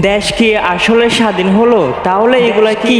দেশ কি আসলে স্বাধীন হলো? তাহলে এগুলা কি?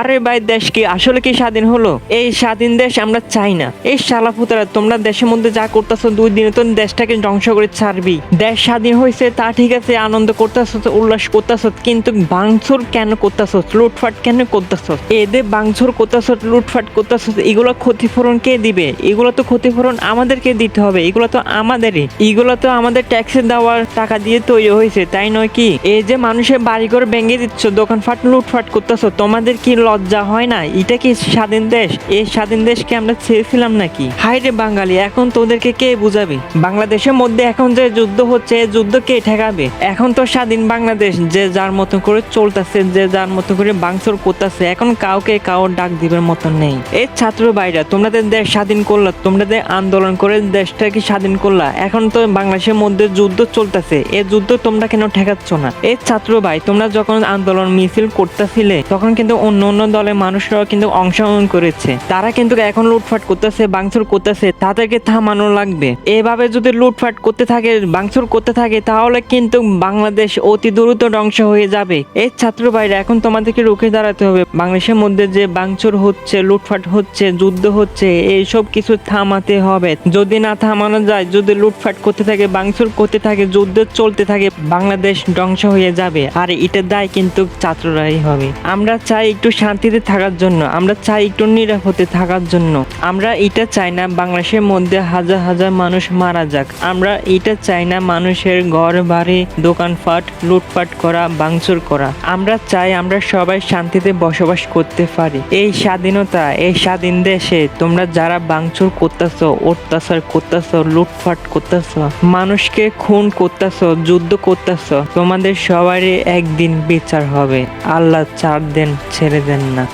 আরে ভাই, দেশ কি আসলে কি স্বাধীন হলো? এই স্বাধীন দেশ আমরা চাই না। এই শালাপুতারা তোমরা দেশের মধ্যে যা করতেছো, দুই দিনে তো দেশটাকে ধ্বংস করে ছাড়বি। দেশ স্বাধীন হয়েছে, তা ঠিক আছে, আনন্দ করতেছ, উল্লাস করতেছ, কিন্তু বাংচুর কেন করতেছ, লুটফাট কেন করতেছ? এদের বাংচুর করতেছ, লুটফাট করতেছ, এগুলো ক্ষতিপূরণ কে দিবে? এগুলো তো ক্ষতিপূরণ আমাদেরকে দিতে হবে, এগুলো তো আমাদেরই। এগুলো তো আমাদের ট্যাক্সে দেওয়ার টাকা দিয়ে তৈরি হয়েছে, তাই নয় কি? এই যে মানুষের বাড়িঘর ভেঙে দিচ্ছ, দোকানপাট লুটফাট করতেছ, তোমাদের কি লজ্জা হয় না? এটা কি স্বাধীন দেশ? এই স্বাধীন দেশকে আমরা ছেড়েছিলাম নাকি? হাই রে বাঙালি, এখন তোদেরকে কে বুঝাবে? বাংলাদেশের মধ্যে এখন যে যুদ্ধ হচ্ছে যুদ্ধ কে ঠেকাবে? এখন তো স্বাধীন বাংলাদেশ, যে যার মতো করে চলতেছে, যে যার মতো করে বাংসর করতেছে, এখন কাউকে কাউর ডাক দিবার মতো নেই। এই ছাত্র ভাইরা তোমাদের দেশ স্বাধীন করলা তোমাদের আন্দোলন করে দেশটাকে স্বাধীন করলা? এখন তো বাংলাদেশের মধ্যে যুদ্ধ চলতেছে এই যুদ্ধ তোমরা কেন ঠেকাচ্ছ না? এই ছাত্র ভাই, তোমরা যখন আন্দোলন মিছিল করতেছিলে, তখন কিন্তু অন্য অন্য দলের মানুষরাও কিন্তু অংশগ্রহণ করেছে। তারা কিন্তু এখন লুটফাট করতেছে বাংসুর করতেছে, তাদেরকে থামানো লাগবে। এভাবে যদি লুটফাট করতে থাকে বাংসুর করতে থাকে, তাহলে কিন্তু বাংলাদেশ অতি দ্রুত ধ্বংস হয়ে যাবে। এই ছাত্র ভাইরা, এখন তোমাদেরকে রুখে দাঁড়াতে হবে। বাংলাদেশের মধ্যে যে বাংচুর হচ্ছে লুটফাট হচ্ছে, যুদ্ধ হচ্ছে, এইসব কিছু থামাতে হবে। যদি না থামানো যায়, যদি লুটফাট করতে থাকে বাংচুর করতে থাকে, যুদ্ধ চলতে থাকে, বাংলাদেশ ধ্বংস হয়ে যাবে। আর এটার দায় কিন্তু ছাত্ররাই হবে। আমরা চাই একটু শান্তিতে থাকার জন্য, আমরা চাই একটু নিরাপদে থাকার জন্য। আমরা এটা চাই না বাংলাদেশের মধ্যে হাজার হাজার মানুষ মারা যাক। আমরা এটা চাই না মানুষের ঘর, বাড়ি, দোকানপাট, লুটপাট করা, ভাঙচুর করা। আমরা চাই আমরা সবাই শান্তিতে বসবাস করতে পারি। এই স্বাধীনতা, এই স্বাধীন দেশে তোমরা যারা ভাঙচুর করতেছ, অত্যাচার করতেছ, লুটপাট করতেছ, মানুষকে খুন করতেছ, যুদ্ধ করতেছ, তোমাদের সবারই একদিন বিচার হবে। আল্লাহ চার দিন। ছেড়ে দেন না